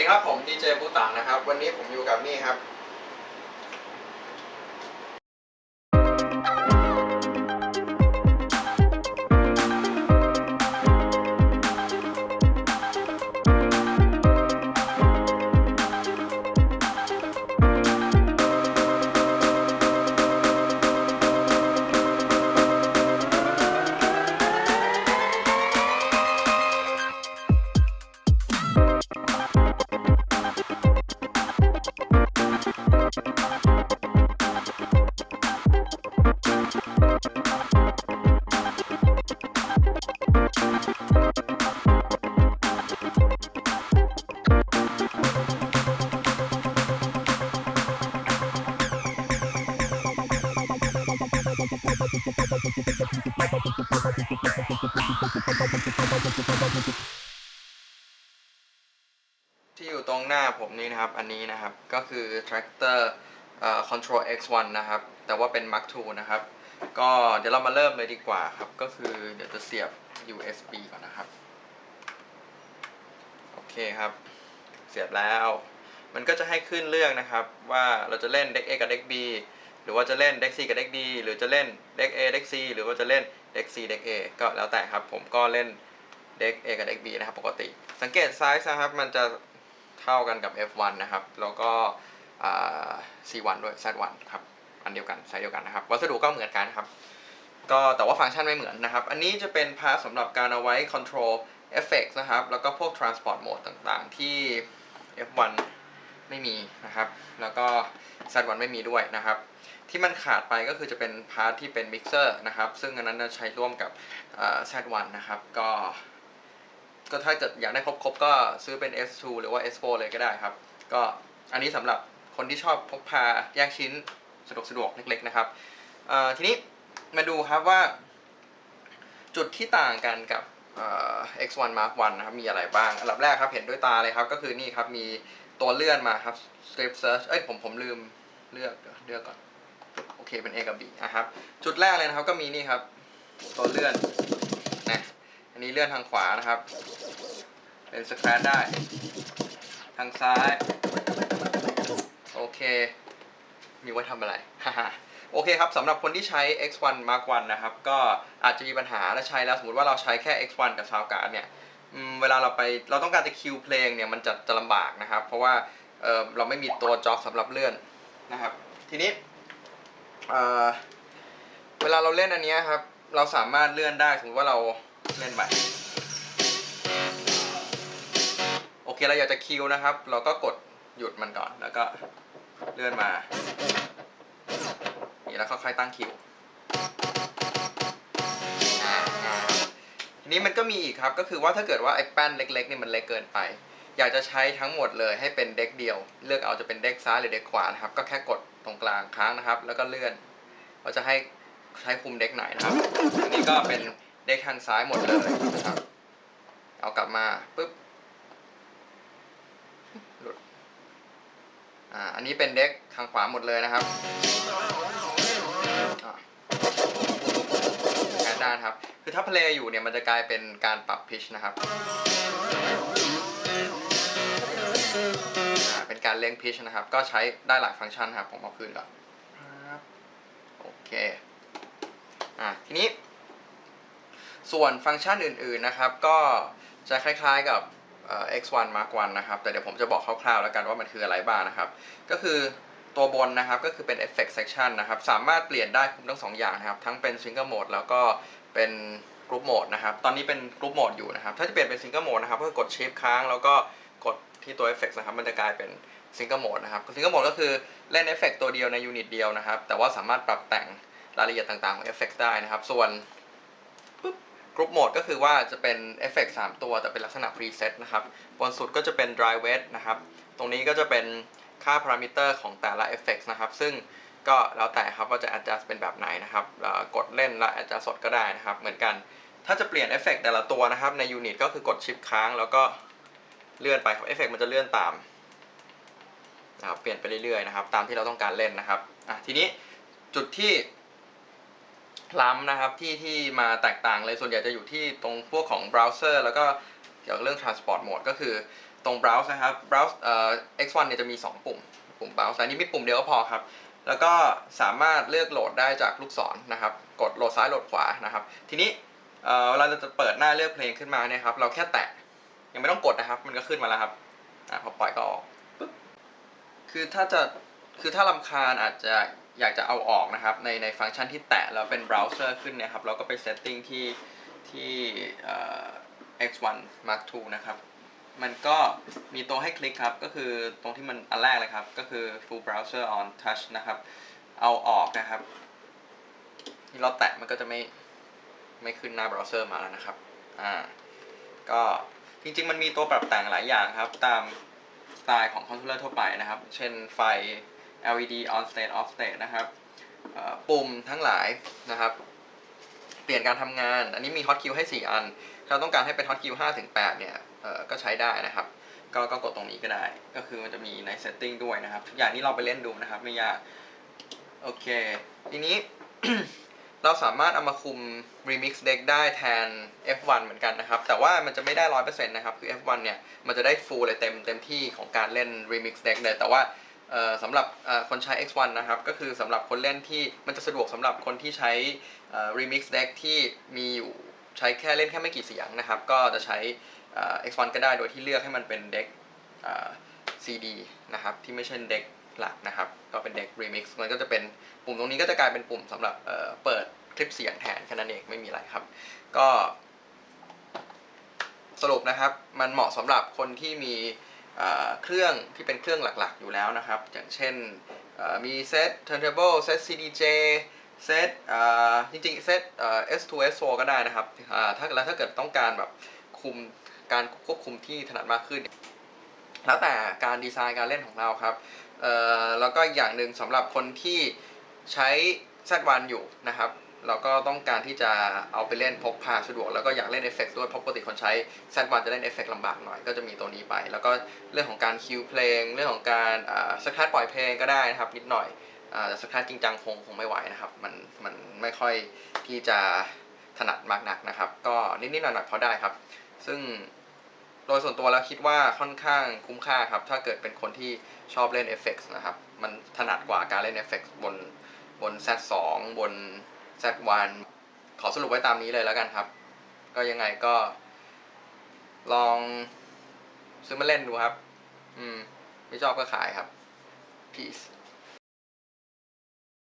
สดีครับผมดีเจปูตังนะครับ วันนี้ผมอยู่กับนี่ครับ ที่อยู่ตรงหน้าผมนี่นะครับ อันนี้นะครับ ก็คือ tractor อ control x1 นะครับ แต่ว่าเป็น mark II นะครับ ก็เดี๋ยวเรามาเริ่มเลยดีกว่าครับ ก็คือเดี๋ยวจะเสียบ USB ก่อนนะครับ โอเคครับ เสียบแล้ว มันก็จะให้ขึ้นเลือกนะครับ ว่าเราจะเล่น deck A กับ deck B หรือว่าจะเล่น deck C กับ deck D หรือจะเล่น deck A deck C หรือว่าจะเล่น deck C deck A ก็แล้วแต่ครับผมก็เล่น deck A กับ deck B นะครับปกติ สังเกตไซส์นะครับมันจะเท่ากันกับ F1 นะครับ แล้วก็อ่า C1 ด้วย Z1 ครับ อันเดียวกันไซส์เดียวกันนะครับ วัสดุก็เหมือนกันครับ ก็แต่ว่าฟังก์ชันไม่เหมือนนะครับ อันนี้จะเป็นพาร์ทสำหรับการเอาไว้ control effects นะครับ แล้วก็พวก transport mode ต่างๆ ที่ F1 ไม่มีนะครับ แล้วก็ Z1 ไม่มีด้วยนะครับ ที่มันขาดไปก็คือจะเป็นพาร์ทที่เป็น mixer นะครับ ซึ่งอันนั้นจะใช้ร่วมกับ Z1 นะครับ ก็ ก็ถ้าเกิดอยากได้ครบๆ ก็ซื้อเป็น S2 หรือว่า S4 เลยก็ได้ครับ ก็อันนี้สำหรับคนที่ชอบพกพาแยกชิ้นสะดวกสะดวกๆเล็ก ๆ นะครับทีนี้มาดูครับว่า จุดที่ต่างกันกับ X1 Mark 1นะครับ มีอะไรบ้างอันดับแรกครับเห็นด้วยตาเลยครับ ก็คือนี่ครับ มีตัวเลื่อนมาครับ Strip Search เอ้ยผมผมลืมเลือกเดี๋ยวเลือกก่อน โอเคเป็น A กับ B นะครับ จุดแรกเลยนะครับก็มีนี่ครับ ตัวเลื่อนนะอันนี้เลื่อนทางขวานะครับ เป็นสแครชได้ ทางซ้าย โอเค มีไว้ทำอะไรฮ่า โอเคครับสำหรับคนที่ใช้ X1 Mark 1นะครับ ก็อาจจะมีปัญหาและใช้แล้วสมมติว่าเราใช้แค่ X1 กับ Sound Card เนี่ยเวลาเราไปเราต้องการจะคิวเพลงเนี่ยมันจะจะลำบากนะครับ เพราะว่าเเราไม่มีตัวจ็อกสำหรับเลื่อนนะครับ ทีนี้เเวลาเราเล่นอันนี้ครับ เราสามารถเลื่อนได้สมมติว่าเราเล่นไปโอเคเราอยากจะคิวนะครับ เราก็กดหยุดมันก่อนแล้วก็เลื่อนมา แล้วค่อยๆตั้งคิวทีนี้มันก็มีอีกครับก็คือว่าถ้าเกิดว่าไอ้แป้นเล็กๆนี่มันเล็กเกินไป อยากจะใช้ทั้งหมดเลยให้เป็นเด็กเดียว เลือกเอาจะเป็นเด็กซ้ายหรือเด็กขวานะครับก็แค่กดตรงกลางค้างนะครับ แล้วก็เลื่อนว่าจะให้ใช้คุมเด็กไหนนะครับอันนี้ก็เป็นเด็กทางซ้ายหมดเลยนะครับเอากลับมาปุ๊บ หลุด อ่าอันนี้เป็นเด็กทางขวาหมดเลยนะครับอ่าแอดด้านครับ คือถ้าเพลย์อยู่เนี่ยมันจะกลายเป็นการปรับพิชนะครับอ่าเป็นการเล่งพิชนะครับ ก็ใช้ได้หลายฟังก์ชันครับ ผมเอาคืนก่อนครับโอเคอ่าทีนี้ ส่วนฟังก์ชันอื่นๆนะครับ ก็จะคล้ายๆกับเอ่อ X1 Mark 1นะครับ แต่เดี๋ยวผมจะบอกคร่าวๆแล้วกันว่ามันคืออะไรบ้างนะครับ ก็คือตัวบนนะครับก็คือเป็น Effect Section นะครับ สามารถเปลี่ยนได้คุมทั้งสองอย่างนะครับ ทั้งเป็น Single Mode แล้วก็เป็น Group Mode นะครับ ตอนนี้เป็น Group Mode อยู่นะครับ ถ้าจะเปลี่ยนเป็น Single Mode นะครับก็คือกด Shift ค้างแล้วก็กดที่ตัว Effect นะครับ มันจะกลายเป็น Single Mode นะครับ Single Mode ก็คือเล่น Effect ตัวเดียวในยูนิตเดียวนะครับ แต่ว่าสามารถปรับแต่งรายละเอียดต่างๆของ Effect ได้นะครับ ส่วน กรุ๊ปโหมดก็คือว่าจะเป็นเอฟเฟกต์3ตัวแต่เป็นลักษณะพรีเซตนะครับ บนสุดก็จะเป็น dry wet นะครับ ตรงนี้ก็จะเป็นค่าพารามิเตอร์ของแต่ละเอฟเฟกต์นะครับ ซึ่งก็แล้วแต่ครับว่าจะ adjust เป็นแบบไหนนะครับ กดเล่นและ adjust สดก็ได้นะครับ เหมือนกัน ถ้าจะเปลี่ยนเอฟเฟกต์แต่ละตัวนะครับ ในยูนิตก็คือกดชิปค้าง แล้วก็เลื่อนไปครับเอฟเฟกต์มันจะเลื่อนตามนะครับเปลี่ยนไปเรื่อยๆนะครับ ตามที่เราต้องการเล่นนะครับอะทีนี้จุดที่ ล้ำนะครับที่ที่มาแตกต่างเลยส่วนใหญ่จะอยู่ที่ตรงพวกของเบราว์เซอร์แล้วก็เกี่ยวกับเรื่อง transport mode ก็คือตรง browse นะครับ browse เอ่อ x1 เนี่ยจะมี 2 ปุ่ม ปุ่ม browse แต่อันนี้มีปุ่มเดียวก็พอครับ แล้วก็สามารถเลือกโหลดได้จากลูกศรนะครับ กดโหลดซ้ายโหลดขวานะครับ ทีนี้เอ่อเวลาเราจะเปิดหน้าเลือกเพลงขึ้นมาเนี่ยครับ เราแค่แตะ ยังไม่ต้องกดนะครับ มันก็ขึ้นมาแล้วครับอ่าพอปล่อยก็ออกปึ๊บคือถ้าจะ คือถ้าลำคาญอาจจะ อยากจะเอาออกนะครับในในฟังก์ชันที่แตะแล้วเป็นเบราว์เซอร์ขึ้นเนี่ยครับเราก็ไปเซตติ้งที่ที่เอ่อ X1 Mark II นะครับ มันก็มีตัวให้คลิกครับ ก็คือตรงที่มันอันแรกเลยครับ ก็คือ full browser on touch นะครับ เอาออกนะครับที่เราแตะมันก็จะไม่ไม่ขึ้นหน้าเบราว์เซอร์มาแล้วนะครับ อ่า ก็จริงๆ มันมีตัวปรับแต่งหลายอย่างครับ ตามสไตล์ของคอนโทรลเลอร์ทั่วไปนะครับ เช่นไฟ LED on state off state นะครับปุ่มทั้งหลายนะครับ เปลี่ยนการทำงาน อันนี้มี hot queue ให้ 4 อัน ถ้าเราต้องการให้เป็น hot queue 5ถึง8เนี่ยก็ใช้ได้นะครับก็ก็กดตรงนี้ก็ได้ ก็คือมันจะมีใน setting ด้วยนะครับ ทุกอย่างนี้เราไปเล่นดูนะครับ ไม่ยาก โอเค ทีนี้เราสามารถเอามาคุม remix deck ได้แทน F1 เหมือนกันนะครับ แต่ว่ามันจะไม่ได้ 100%นะครับ คือ F1 เนี่ย มันจะได้ full เลยเต็มเต็มที่ของการเล่น remix deck เลย แต่ว่า สำหรับคนใช้ X1 นะครับ ก็คือสำหรับคนเล่นที่มันจะสะดวกสำหรับคนที่ใช้ remix deck ที่มีอยู่ใช้แค่เล่นแค่ไม่กี่เสียงนะครับ ก็จะใช้ X1 ก็ได้โดยที่เลือกให้มันเป็นเด็ก CD นะครับ ที่ไม่ใช่เด็กหลักนะครับ ก็เป็นเด็ก remix มันก็จะเป็นปุ่มตรงนี้ก็จะกลายเป็นปุ่มสำหรับเปิดคลิปเสียงแทนแค่นั้นเองไม่มีอะไรครับ ก็สรุปนะครับ มันเหมาะสำหรับคนที่มี เครื่องที่เป็นเครื่องหลักๆ อยู่แล้วนะครับ อย่างเช่นมีเซต turntable เซต CDJ เซตเอ่อจริงๆเซตเอ่อ S2 S4 ก็ได้นะครับถ้าแล้วถ้าเกิดต้องการแบบคุมการควบคุมที่ถนัดมากขึ้น แล้วแต่การดีไซน์การเล่นของเราครับแล้วก็อีกอย่างหนึ่งสำหรับคนที่ใช้ Z1 อยู่นะครับ เราก็ต้องการที่จะเอาไปเล่นพกพาสะดวก แล้วก็อยากเล่นเอฟเฟกต์ด้วยเพราะปกติคนใช้ Z1 จะเล่นเอฟเฟกต์ลำบากหน่อยก็จะมีตัวนี้ไป แล้วก็เรื่องของการคิวเพลง เรื่องของการสครัปล่อยเพลงก็ได้นะครับ นิดหน่อยแต่สครัจริงจังคงคงไม่ไหวนะครับมันมันไม่ค่อยที่จะถนัดมากนักนะครับ ก็นิดๆหน่อยๆพอได้ครับ ซึ่งโดยส่วนตัวแล้วคิดว่าค่อนข้างคุ้มค่าครับ ถ้าเกิดเป็นคนที่ชอบเล่นเอฟเฟกต์นะครับ มันถนัดกว่าการเล่นเอฟเฟกต์บนบน Z2 บน Z1 ขอสรุปไว้ตามนี้เลยแล้วกันครับ ก็ยังไงก็ ลองซื้อมาเล่นดูครับ อืม ไม่ชอบก็ขายครับ peace